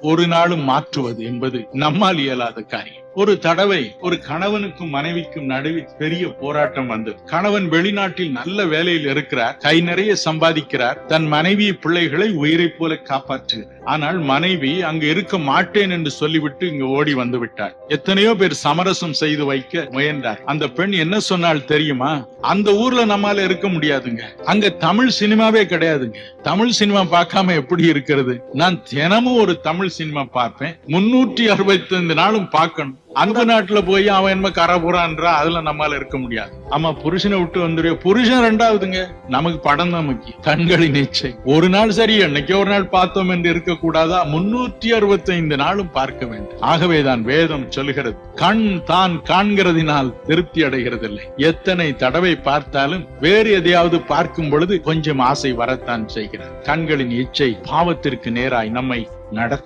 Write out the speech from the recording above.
ஒரு நாளும் மாற்றுவது என்பது நம்மால் இயலாத காரியம். ஒரு தடவை ஒரு கணவனுக்கும் மனைவிக்கும் நடுவில் பெரிய போராட்டம் வந்தது. கணவன் வெளிநாட்டில் நல்ல வேலையில் இருக்கிறார் கை நிறைய சம்பாதிக்கிறார் தன் மனைவி பிள்ளைகளை உயிரை போல காப்பாற்றுகிறார். ஆனால் மனைவி அங்கு இருக்க மாட்டேன் என்று சொல்லிவிட்டு இங்கு ஓடி வந்து விட்டார் எத்தனையோ பேர் சமரசம் செய்து வைக்க முயன்றார். அந்த பெண் என்ன சொன்னால் தெரியுமா? அந்த ஊர்ல நம்மால இருக்க முடியாதுங்க. அங்க தமிழ் சினிமாவே கிடையாதுங்க. தமிழ் சினிமா பார்க்காம எப்படி இருக்கிறது? நான் தினமும் ஒரு தமிழ் சினிமா பார்ப்பேன். முன்னூற்றி அறுபத்தி ஐந்து நாளும் பார்க்கணும். அந்த நாட்டுல போய் அவன் என்ன கரபுறான்றா அதுல நம்மால இருக்க முடியாது. ஆமா புருஷனை விட்டு வந்துரு. புருஷன் ரெண்டாவதுங்க. நமக்கு படம் தான் முக்கியம். கண்களின் இச்சை ஒரு நாள் சரி என்னைக்கே ஒரு நாள் பார்த்தோம் என்று இருக்க கூடாதா முன்னூற்றி அறுபத்தி ஐந்து நாளும் பார்க்க வேண்டும். ஆகவேதான் வேதம் சொல்லுகிறது. கண் தான் காண்கிறதினால் திருப்தி அடைகிறதில்லை. எத்தனை தடவை பார்த்தாலும் வேறு எதையாவது பார்க்கும் பொழுது கொஞ்சம் ஆசை வரத்தான் செய்கிறார் கண்களின் இச்சை பாவத்திற்கு நேராய் நம்மை நட